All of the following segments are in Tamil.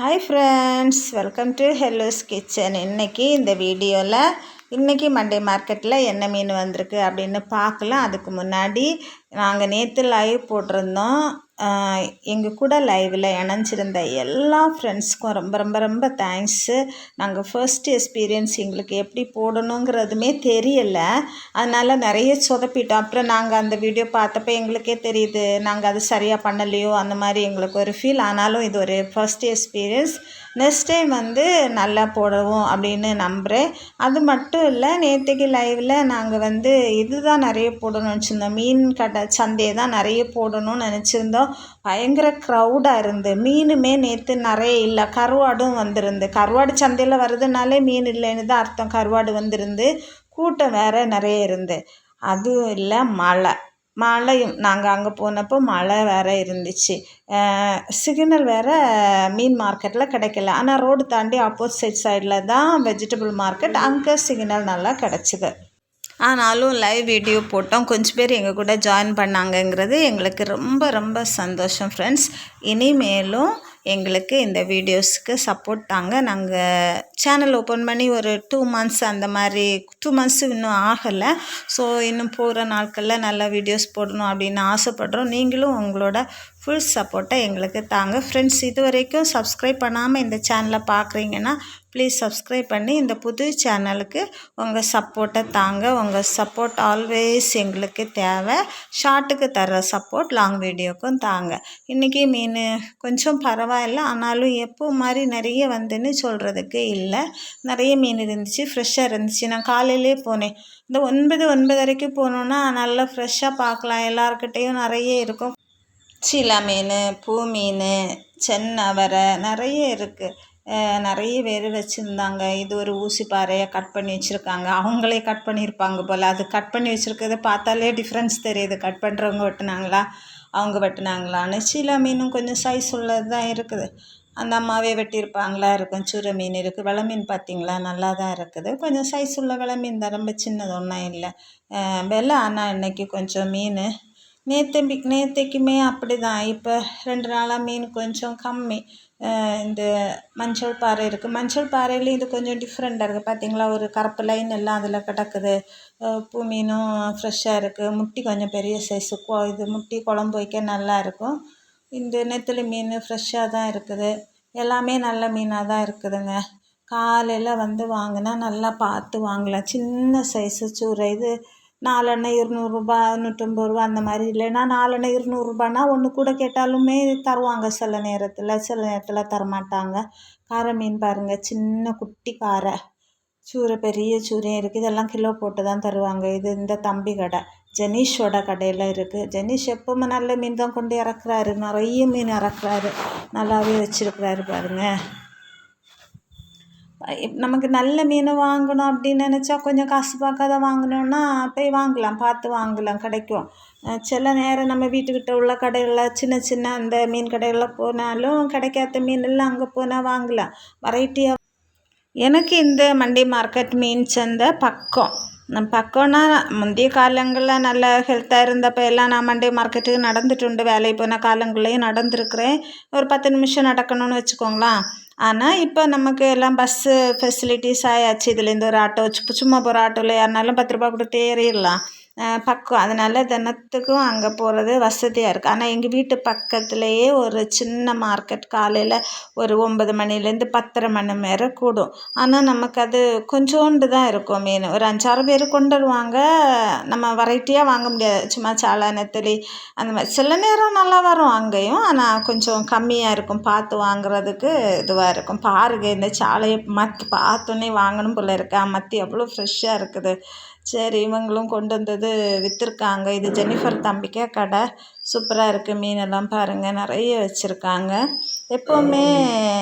Hi friends welcome to hello's kitchen இன்றைக்கி இந்த வீடியோவில் இன்றைக்கி மண்டே மார்க்கெட்டில் என்ன மீன் வந்திருக்கு அப்படின்னு பார்க்கலாம். அதுக்கு முன்னாடி நாங்கள் நேற்று லைவ் போட்டிருந்தோம். எங்கள் கூட லைவில் இணைஞ்சிருந்த எல்லா ஃப்ரெண்ட்ஸ்க்கும் ரொம்ப ரொம்ப ரொம்ப தேங்க்ஸு நாங்கள் ஃபர்ஸ்ட் எக்ஸ்பீரியன்ஸ் எங்களுக்கு எப்படி போடணுங்கிறதுமே தெரியலை. அதனால் நிறைய சொதப்பிட்டோம். அப்புறம் நாங்கள் அந்த வீடியோ பார்த்தப்ப எங்களுக்கே தெரியுது நாங்கள் அது சரியாக பண்ணலையோ அந்த மாதிரி எங்களுக்கு ஒரு ஃபீல் ஆனாலும் இது ஒரு ஃபர்ஸ்ட் எக்ஸ்பீரியன்ஸ் நெக்ஸ்ட் டைம் வந்து நல்லா போடுவோம் அப்படின்னு நம்புகிறேன் அது மட்டும் இல்லை நேற்றுக்கு லைவில் நாங்கள் வந்து இதுதான் நிறைய போடணும்னு வச்சுருந்தோம். மீன் கடை சந்தையை தான் நிறைய போடணும்னு நினச்சிருந்தோம். பயங்கர க்ரௌடாக இருந்து மீனுமே நேற்று நிறைய இல்லை கருவாடும் வந்திருந்து. கருவாடு சந்தையில் வர்றதுனாலே மீன் இல்லைன்னு தான் அர்த்தம். கருவாடு வந்திருந்து கூட்டம் வேறு நிறைய இருந்து. அதுவும் இல்லை மழை. மழையும் நாங்கள் அங்கே போனப்போ மழை வேறு இருந்துச்சு. சிக்னல் வேறு மீன் மார்க்கெட்டில் கிடைக்கல. ஆனால் ரோடு தாண்டி ஆப்போசிட் சைடில் தான் வெஜிடபிள் மார்க்கெட் அங்கே சிக்னல் நல்லா கிடச்சிது. ஆனாலும் லைவ் வீடியோ போட்டோம். கொஞ்சம் பேர் எங்கள் கூட ஜாயின் பண்ணாங்கங்கிறது எங்களுக்கு ரொம்ப ரொம்ப சந்தோஷம் ஃப்ரெண்ட்ஸ் இனிமேலும் எங்களுக்கு இந்த வீடியோஸுக்கு சப்போர்ட் தாங்க. நாங்கள் சேனல் ஓப்பன் பண்ணி ஒரு டூ மந்த்ஸ் அந்த மாதிரி டூ மந்த்ஸ் இன்னும் ஆகலை. ஸோ இன்னும் போகிற நாட்களில் நல்ல வீடியோஸ் போடணும் அப்படின்னு ஆசைப்படுறோம். நீங்களும் உங்களோட ஃபுல் சப்போர்ட்டை எங்களுக்கு தாங்க. ஃப்ரெண்ட்ஸ் இது வரைக்கும் சப்ஸ்கிரைப் பண்ணாமல் இந்த சேனலை பார்க்குறீங்கன்னா ப்ளீஸ் சப்ஸ்கிரைப் பண்ணி இந்த புது சேனலுக்கு உங்கள் சப்போர்ட்டை தாங்க. உங்கள் சப்போர்ட் ஆல்வேஸ் எங்களுக்கு தேவை. ஷார்ட்டுக்கு தர சப்போர்ட் லாங் வீடியோக்கும் தாங்க. இன்றைக்கி மீன் கொஞ்சம் பரவாயில்ல. ஆனாலும் எப்போ மாதிரி நிறைய வந்துன்னு சொல்கிறதுக்கு இல்லை. நிறைய மீன் இருந்துச்சு ஃப்ரெஷ்ஷாக இருந்துச்சு. நான் காலையிலே போனேன். இந்த ஒன்பது ஒன்பதரைக்கு போனோன்னா நல்லா ஃப்ரெஷ்ஷாக பார்க்கலாம். எல்லாருக்கிட்டேயும் நிறைய இருக்கும். சீலா மீன் பூ மீன் சென்னவரை நிறைய இருக்குது நிறைய பேர் வச்சுருந்தாங்க. இது ஒரு ஊசி பாறையை கட் பண்ணி வச்சுருக்காங்க. அவங்களே கட் பண்ணியிருப்பாங்க போல். அது கட் பண்ணி வச்சுருக்கத பார்த்தாலே டிஃப்ரென்ஸ் தெரியுது. கட் பண்ணுறவங்க வெட்டினாங்களா அவங்க வெட்டினாங்களான்னு. சீலா மீனும் கொஞ்சம் சைஸ் உள்ளது தான் இருக்குது. அந்த அம்மாவே வெட்டியிருப்பாங்களா இருக்கும். சூரை மீன் இருக்குது வெள மீன் பார்த்திங்களா? நல்லா தான் இருக்குது. கொஞ்சம் சைஸ் உள்ள வெள மீன் தான். ரொம்ப சின்னது ஒன்றும் இல்லை. வெலை ஆனால் இன்றைக்கி கொஞ்சம் மீன் நேற்று நேற்றைக்குமே அப்படி தான் இப்போ ரெண்டு நாளாக மீன் கொஞ்சம் கம்மி. இந்த மஞ்சள் பாறை இருக்குது மஞ்சள் பாறையிலையும் இது கொஞ்சம் டிஃப்ரெண்ட்டாக இருக்குது பார்த்தீங்களா ஒரு கருப்பு லைன் எல்லாம் அதில் கிடக்குது. பூ மீனும் ஃப்ரெஷ்ஷாக இருக்குது முட்டி கொஞ்சம் பெரிய சைஸு இது முட்டி குழம்பு வைக்க நல்லா இருக்கும். இந்த நெத்திலி மீன் ஃப்ரெஷ்ஷாக தான் இருக்குது. எல்லாமே நல்ல மீனாக தான் இருக்குதுங்க. காலையில் வந்து வாங்கினா நல்லா பார்த்து வாங்கலாம். சின்ன சைஸு சூறை இது நாலெண்ணெய் இருநூறுபா நூற்றம்பது ரூபா அந்த மாதிரி இல்லைன்னா நாலெண்ணெய் இருநூறுபானா ஒன்று கூட கேட்டாலுமே தருவாங்க. சில நேரத்தில் சில நேரத்தில் தரமாட்டாங்க. காரை மீன் பாருங்கள் சின்ன குட்டி காரை. சூரை பெரிய சூரையும் இருக்குது இதெல்லாம் கிலோ போட்டு தான் தருவாங்க. இது இந்த தம்பி கடை. ஜெனீஷோட கடையில் இருக்குது ஜெனீஷ் எப்போவுமே நல்ல மீன் தான் கொண்டு இறக்குறாரு. நிறைய மீன் இறக்குறாரு. நல்லாவே வச்சுருக்கிறாரு பாருங்கள் நமக்கு நல்ல மீன் வாங்கணும் அப்படின்னு நினச்சா கொஞ்சம் காசு பார்க்காத வாங்கணுன்னா போய் வாங்கலாம் பார்த்து வாங்கலாம் கிடைக்கும். சில நேரம் நம்ம வீட்டுக்கிட்ட உள்ள கடைகளில் சின்ன சின்ன அந்த மீன் கடைகளில் போனாலும் கிடைக்காத மீனெல்லாம் அங்கே போனால் வாங்கலாம். வெரைட்டியாக எனக்கு இந்த மண்டி மார்க்கெட் மீன் சந்தை பக்கம். நம்ம பக்கம்னா முந்தைய காலங்களில் நல்ல ஹெல்த்தாக இருந்தப்போ எல்லாம் நான் மண்டே மார்க்கெட்டுக்கு நடந்துட்டு உண்டு வேலைக்கு போன காலங்களையும் நடந்துருக்குறேன். ஒரு பத்து நிமிஷம் நடக்கணும்னு வச்சுக்கோங்களேன். ஆனால் இப்போ நமக்கு எல்லாம் பஸ்ஸு ஃபெசிலிட்டிஸ் ஆயாச்சு. இதுலேருந்து ஒரு ஆட்டோ சும்மா போகிற ஆட்டோவில் யாருனாலும் பத்து ரூபா கொடுத்து ஏறிடலாம். பக்கம். அதனால் தினத்துக்கும் அங்கே போகிறது வசதியாக இருக்குது ஆனால் எங்கள் வீட்டு பக்கத்துலேயே ஒரு சின்ன மார்க்கெட் காலையில் ஒரு ஒன்பது மணிலேருந்து பத்தரை மணி மேலே கூடும். ஆனால் நமக்கு அது கொஞ்சோண்டு தான் இருக்கும் மீன். ஒரு அஞ்சாறு பேர் கொண்டு வருவாங்க. நம்ம வெரைட்டியாக வாங்க முடியாது. சும்மா சாலை நெத்தலி அந்த மாதிரி. சில நேரம் நல்லா வரும் அங்கேயும். ஆனால் கொஞ்சம் கம்மியாக இருக்கும். பார்த்து வாங்குறதுக்கு இதுவாக இருக்கும். பாருங்க இந்த சாலையை மத் பார்த்தோன்னே வாங்கணும் போல் இருக்கா. மத்தி அவ்வளோ ஃப்ரெஷ்ஷாக இருக்குது. சரி இவங்களும் கொண்டு வந்தது விற்றுருக்காங்க இது ஜெனிஃபர் தம்பிக்கே கடை. சூப்பராக இருக்குது மீனெல்லாம் பாருங்கள் நிறைய வச்சுருக்காங்க. எப்போவுமே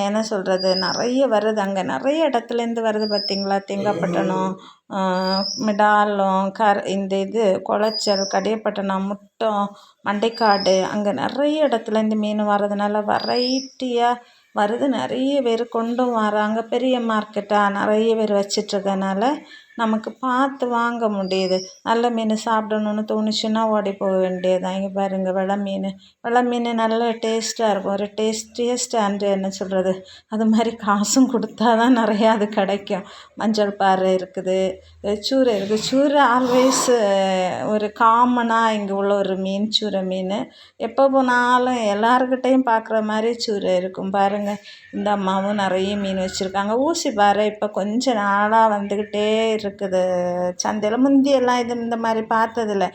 என்ன சொல்கிறது நிறைய வருது அங்கே. நிறைய இடத்துலேருந்து வருது பார்த்திங்களா தேங்காய்பட்டணம் மிடாலம் கர் இந்த இது குளச்சல் கடியப்பட்டணம் முட்டம் மண்டைக்காடு. அங்கே நிறைய இடத்துலேருந்து மீன் வர்றதுனால வெரைட்டியாக வருது. நிறைய பேர் கொண்டும் வராங்க. பெரிய மார்க்கெட்டாக நிறைய பேர் வச்சிட்ருக்கனால நமக்கு பார்த்து வாங்க முடியுது. நல்ல மீன் சாப்பிடணுன்னு தோணுச்சுன்னா ஓடி போக வேண்டியதுதான். இங்கே பாருங்கள் வெலை மீன். வெலை மீன் நல்ல டேஸ்ட்டாக இருக்கும். ஒரு டேஸ்டியஸ்ட் அண்ட் என்ன சொல்கிறது அது மாதிரி காசும் கொடுத்தா தான் நிறையா அது கிடைக்கும். மஞ்சள் பாறை இருக்குது சூரை இருக்குது. சூரை ஆல்வேஸ் ஒரு காமனாக இங்கே உள்ள ஒரு மீன் சூரை மீன். எப்போ போனாலும் எல்லாருக்கிட்டேயும் பார்க்குற மாதிரி சூரை இருக்கும். பாருங்கள் இந்த அம்மாவும் நிறைய மீன் வச்சுருக்காங்க. ஊசி பாறை இப்போ கொஞ்சம் நாளாக வந்துக்கிட்டே இருக்குது. சந்தையில் முந்தியெல்லாம் இது இந்த மாதிரி பார்த்ததில்ல.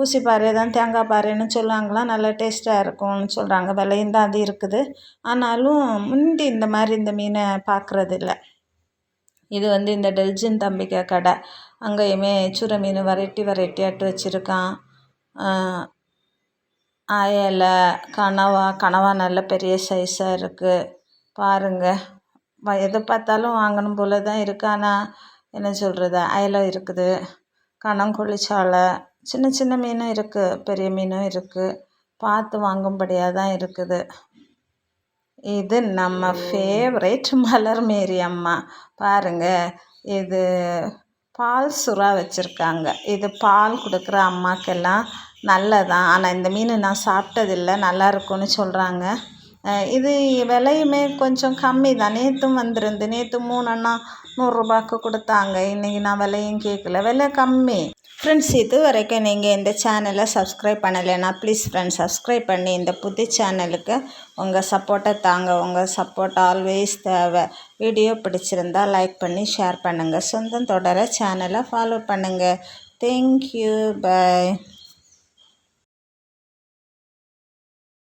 ஊசி பாறை தான் தேங்காய் பாறைன்னு சொல்லுவாங்களாம். நல்லா டேஸ்ட்டாக இருக்கும்னு சொல்கிறாங்க விலையும் தான் அது இருக்குது. ஆனாலும் முந்தி இந்த மாதிரி இந்த மீனை பார்க்குறதில்ல. இது வந்து இந்த டெல்ஜின் தம்பிக்க கடை. அங்கேயுமே சுரை மீன் வெரைட்டி வெரைட்டியாட்டு வச்சுருக்கான். அயலை கனவா கனவா நல்ல பெரிய சைஸாக இருக்குது பாருங்கள் எதை பார்த்தாலும் வாங்கணும் போல தான் இருக்குது ஆனால் என்ன சொல்கிறது அயலை இருக்குது. கணங்கொழி சாலை சின்ன சின்ன மீனும் இருக்குது பெரிய மீனும் இருக்குது பார்த்து வாங்கும்படியாக தான் இருக்குது. இது நம்ம ஃபேவரேட் மலர் மேரி அம்மா. பாருங்கள் இது பால் சுறா வச்சுருக்காங்க. இது பால் கொடுக்குற அம்மாக்கெல்லாம் நல்லதான். ஆனால் இந்த மீன் நான் சாப்பிட்டதில்ல. நல்லா இருக்கும்னு சொல்கிறாங்க இது விலையுமே கொஞ்சம் கம்மி தான் நேற்றும் வந்திருந்து நேற்று மூணு அண்ணா நூறுரூபாக்கு கொடுத்தாங்க. இன்றைக்கி நான் விலையும் கேட்கல. விலை கம்மி. ஃப்ரெண்ட்ஸ் இது வரைக்கும் நீங்கள் இந்த சேனலை சப்ஸ்கிரைப் பண்ணலைன்னா ப்ளீஸ் ஃப்ரெண்ட்ஸ் சப்ஸ்கிரைப் பண்ணி இந்த புது சேனலுக்கு உங்கள் சப்போர்ட்டை தாங்க. உங்கள் சப்போர்ட் ஆல்வேஸ் தேவை. வீடியோ பிடிச்சிருந்தா லைக் பண்ணி ஷேர் பண்ணுங்கள் சொந்தம் தொடர சேனலை ஃபாலோ பண்ணுங்கள் தேங்க்யூ பாய்